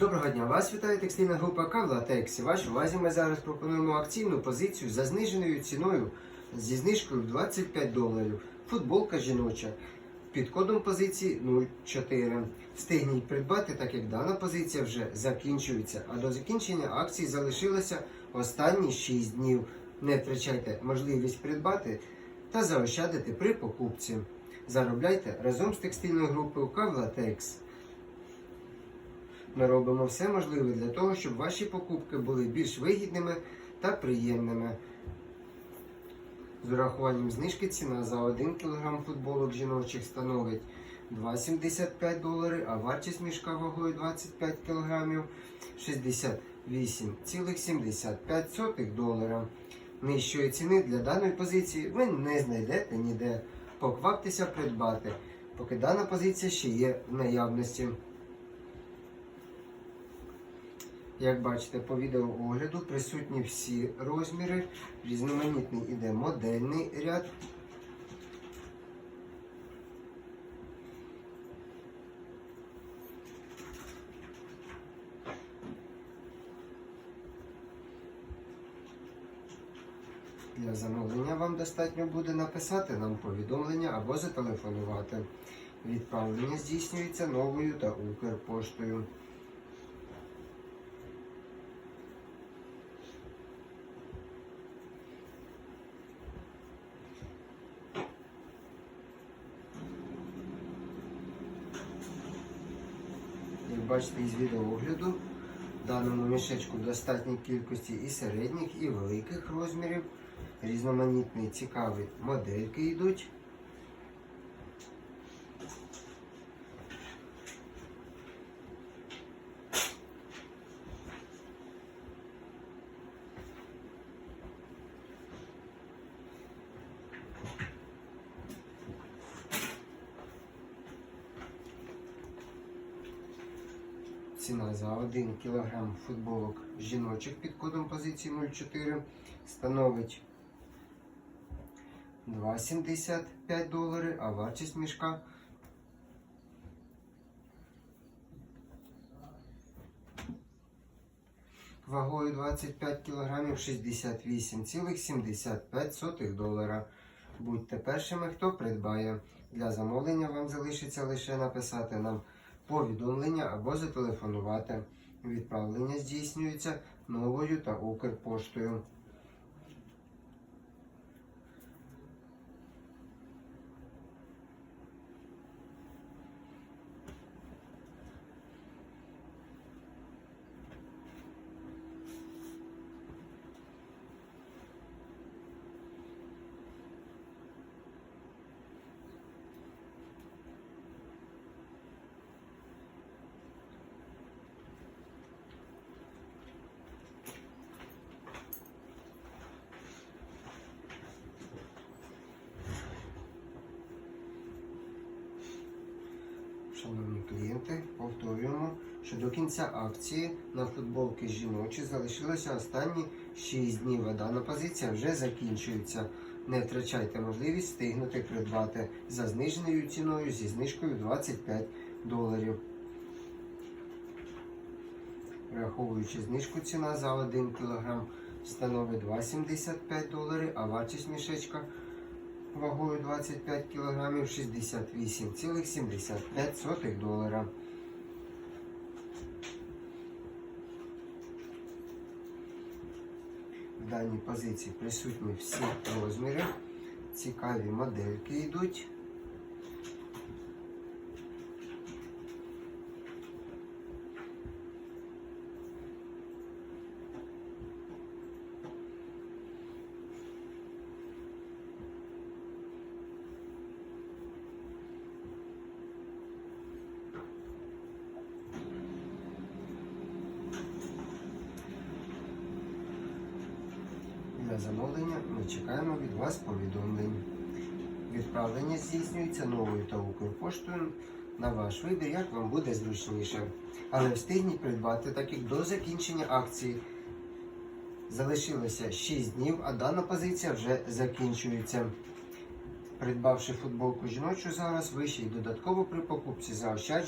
Доброго дня! Вас вітає текстильна група Кавла Тексі. Вашій увазі ми зараз пропонуємо акційну позицію за зниженою ціною зі знижкою в 25 доларів. Футболка жіноча під кодом позиції 04. Встигніть придбати, так як дана позиція вже закінчується. А до закінчення акції залишилося останні 6 днів. Не втрачайте можливість придбати та заощадити при покупці. Заробляйте разом з текстильною групою Кавла Текс. Ми робимо все можливе для того, щоб ваші покупки були більш вигідними та приємними. З урахуванням знижки ціна за 1 кг футболок жіночих становить 2,75 долари, а вартість мішка вагою 25 кг 68,75 долара. Нижчої ціни для даної позиції ви не знайдете ніде. Покваптеся придбати, поки дана позиція ще є в наявності. Як бачите, по відеоогляду присутні всі розміри, різноманітний іде модельний ряд. Для замовлення вам достатньо буде написати нам повідомлення або зателефонувати. Відправлення здійснюється новою та Укрпоштою. Як бачите із відеоогляду, в даному мішечку достатньо кількості і середніх, і великих розмірів. Різноманітні цікаві модельки йдуть. Ціна за 1 кг футболок жіночих під кодом позиції 04 становить 2,75 долари, а вартість мішка вагою 25 кг 68,75 долара. Будьте першими, хто придбає. Для замовлення вам залишиться лише написати нам повідомлення або зателефонувати. Відправлення здійснюється новою та Укрпоштою. Шановні клієнти, повторюємо, що до кінця акції на футболки жіночі залишилося останні 6 днів, а дана позиція вже закінчується. Не втрачайте можливість встигнути придбати за зниженою ціною зі знижкою 25 доларів. Враховуючи знижку, ціна за 1 кг становить 2,75 долари, а вартість мішечка вагою 25 кг 68,75 долара. В даній позиції присутні всі розміри, цікаві модельки йдуть. Для замовлення ми чекаємо від вас повідомлень. Відправлення здійснюється новою та Укрпоштою на ваш вибір, як вам буде зручніше. Але встигніть придбати, так як до закінчення акції залишилося 6 днів, а дана позиція вже закінчується. Придбавши футболку жіночу зараз, ви ще й додатково при покупці заощаджуєте